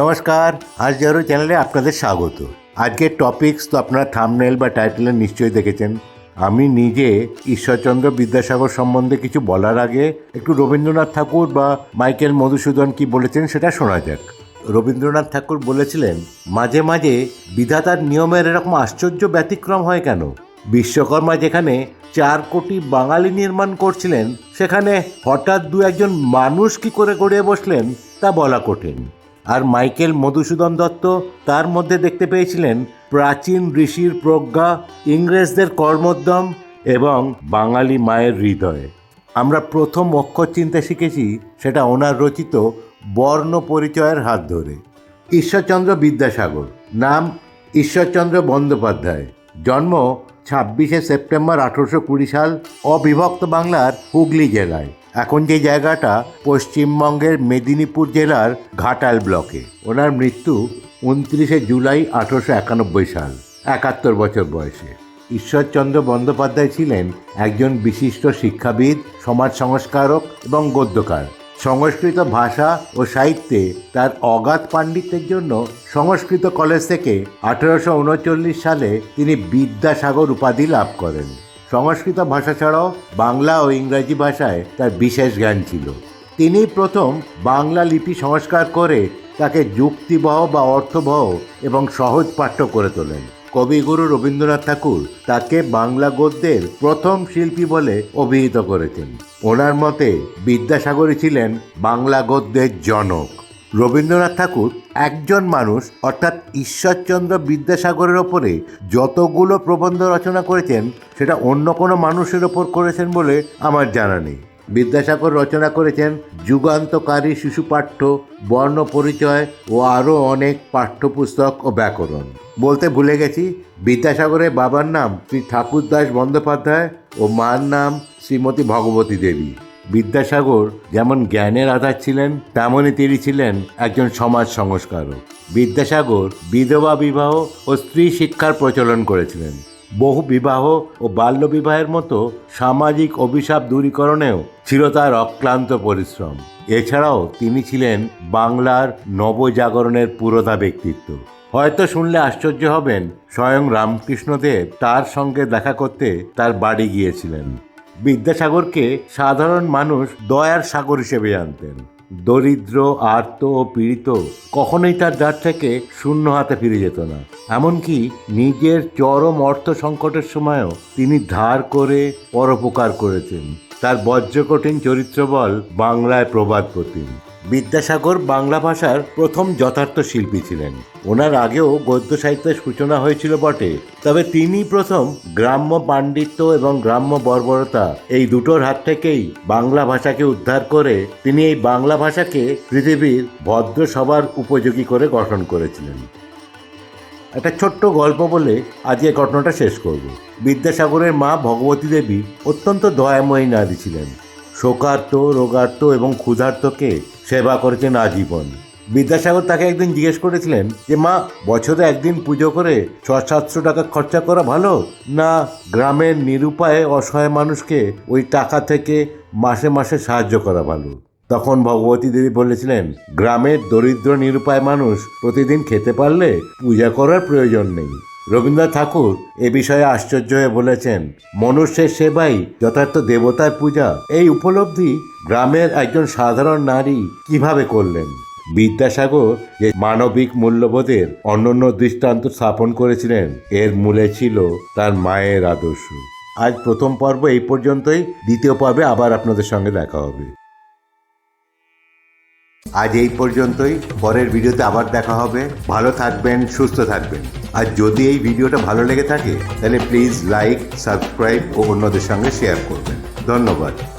নমস্কার, আজ জারো চ্যানেলে আপনাদের স্বাগত। আজকের টপিকস তো আপনারা থামনেল বা টাইটেলে নিশ্চয়ই দেখেছেন। আমি নিজে ঈশ্বরচন্দ্র বিদ্যাসাগর সম্বন্ধে কিছু বলার আগে একটু রবীন্দ্রনাথ ঠাকুর বা মাইকেল মধুসূদন কি বলেছেন সেটা শোনা যাক। রবীন্দ্রনাথ ঠাকুর বলেছিলেন, মাঝে মাঝে বিধাতার নিয়মের এরকম আশ্চর্য ব্যতিক্রম হয় কেন? বিশ্বকর্মা যেখানে চার কোটি বাঙালি নির্মাণ করছিলেন, সেখানে হঠাৎ দু একজন মানুষ কি করে গড়িয়ে বসলেন তা বলা কঠিন। আর মাইকেল মধুসূদন দত্ত তার মধ্যে দেখতে পেয়েছিলেন প্রাচীন ঋষির প্রজ্ঞা, ইংরেজদের কর্মোদ্যম এবং বাঙালি মায়ের হৃদয়। আমরা প্রথম অক্ষর চিনতে শিখেছি সেটা ওনার রচিত বর্ণ পরিচয়ের হাত ধরে। ঈশ্বরচন্দ্র বিদ্যাসাগর, নাম ঈশ্বরচন্দ্র বন্দ্যোপাধ্যায়। জন্ম ছাব্বিশে সেপ্টেম্বর আঠেরোশো কুড়ি সাল অবিভক্ত বাংলার হুগলি জেলায়। এখন যে জায়গাটা পশ্চিমবঙ্গের মেদিনীপুর জেলার ঘাটাল ব্লকে, ওনার মৃত্যু উনত্রিশে জুলাই আঠেরোশো একানব্বই সাল, একাত্তর বছর বয়সে। ঈশ্বরচন্দ্র বন্দ্যোপাধ্যায় ছিলেন একজন বিশিষ্ট শিক্ষাবিদ, সমাজ সংস্কারক এবং গদ্যকার। সংস্কৃত ভাষা ও সাহিত্যে তার অগাধ পাণ্ডিত্যের জন্য সংস্কৃত কলেজ থেকে আঠেরোশো উনচল্লিশ সালে তিনি বিদ্যাসাগর উপাধি লাভ করেন। সংস্কৃত ভাষা ছাড়াও বাংলা ও ইংরাজি ভাষায় তার বিশেষ জ্ঞান ছিল। তিনি প্রথম বাংলা লিপি সংস্কার করে তাকে যুক্তিবহ বা অর্থবহ এবং সহজ পাঠ্য করে তোলেন। কবিগুরু রবীন্দ্রনাথ ঠাকুর তাকে বাংলা গদ্যের প্রথম শিল্পী বলে অভিহিত করেছেন। ওনার মতে বিদ্যাসাগরই ছিলেন বাংলা গদ্যের জনক। রবীন্দ্রনাথ ঠাকুর একজন মানুষ, অর্থাৎ ঈশ্বরচন্দ্র বিদ্যাসাগরের ওপরে যতগুলো প্রবন্ধ রচনা করেছেন, সেটা অন্য কোনো মানুষের ওপর করেছেন বলে আমার জানা নেই। বিদ্যাসাগর রচনা করেছেন যুগান্তকারী শিশু পাঠ্য, বর্ণ পরিচয় ও আরও অনেক পাঠ্যপুস্তক ও ব্যাকরণ। বলতে ভুলে গেছি, বিদ্যাসাগরের বাবার নাম শ্রী ঠাকুরদাস বন্দ্যোপাধ্যায় ও মার নাম শ্রীমতী ভগবতী দেবী। বিদ্যাসাগর যেমন জ্ঞানের আধার ছিলেন, তেমনই তিনি ছিলেন একজন সমাজ সংস্কারক। বিদ্যাসাগর বিধবা বিবাহ ও স্ত্রী শিক্ষার প্রচলন করেছিলেন। বহু বিবাহ ও বাল্যবিবাহের মতো সামাজিক অভিশাপ দূরীকরণেও ছিল তার অক্লান্ত পরিশ্রম। এছাড়াও তিনি ছিলেন বাংলার নবজাগরণের পুরোধা ব্যক্তিত্ব। হয়তো শুনলে আশ্চর্য হবেন, স্বয়ং রামকৃষ্ণদেব তার সঙ্গে দেখা করতে তার বাড়ি গিয়েছিলেন। বিদ্যাসাগরকে সাধারণ মানুষ দয়ার সাগর হিসেবে জানতেন। দরিদ্র, আর্ত ও পীড়িত কখনোই তার দ্বার থেকে শূন্য হাতে ফিরে যেত না। এমনকি নিজের চরম অর্থ সংকটের সময়ও তিনি ধার করে পরোপকার করেছেন। তার বজ্রকঠিন চরিত্রবল বাংলায় প্রবাদ প্রতিম। বিদ্যাসাগর বাংলা ভাষার প্রথম যথার্থ শিল্পী ছিলেন। ওনার আগেও গদ্য সাহিত্যের সূচনা হয়েছিল বটে। তবে তিনি প্রথম গ্রাম্য পাণ্ডিত্য এবং গ্রাম্য বর্বরতা এই দুটোর হাত থেকেই বাংলা ভাষাকে উদ্ধার করে তিনি এই বাংলা ভাষাকে পৃথিবীর ভদ্র সবার উপযোগী করে গঠন করেছিলেন। একটা ছোট্ট গল্প বলে আজ আজকে ঘটনাটা শেষ করব। বিদ্যাসাগরের মা ভগবতী দেবী অত্যন্ত দয়াময়ী নারী ছিলেন। শোকার্ত, রোগার্ত এবং ক্ষুধার্তকে সেবা করেছেন আজীবন। বিদ্যাসাগর তাকে একদিন জিজ্ঞেস করেছিলেন যে, মা, বছরে একদিন পুজো করে ছ সাতশো টাকা খরচা করা ভালো? না, গ্রামের নিরুপায়ে অসহায় মানুষকে ওই টাকা থেকে মাসে মাসে সাহায্য করা ভালো? তখন ভগবতী দেবী বলেছিলেন, গ্রামের দরিদ্র নিরুপায় মানুষ প্রতিদিন খেতে পারলে পূজা করার প্রয়োজন নেই। রবীন্দ্রনাথ ঠাকুর এ বিষয়ে আশ্চর্য হয়ে বলেছেন, মনুষ্যের সেবাই যথার্থ দেবতার পূজা। এই উপলব্ধি গ্রামের একজন সাধারণ নারী কীভাবে করলেন? বিদ্যাসাগর যে মানবিক মূল্যবোধের অনন্য দৃষ্টান্ত স্থাপন করেছিলেন, এর মূলে ছিল তার মায়ের আদর্শ। আজ প্রথম পর্ব এই পর্যন্তই। দ্বিতীয় পর্বে আবার আপনাদের সঙ্গে দেখা হবে। আজ এই পর্যন্তই। পরের ভিডিওতে আবার দেখা হবে। ভালো থাকবেন, সুস্থ থাকবেন। আর যদি এই ভিডিওটা ভালো লেগে থাকে, তাহলে প্লিজ লাইক সাবস্ক্রাইব ও অন্যদের সঙ্গে শেয়ার করবেন। ধন্যবাদ।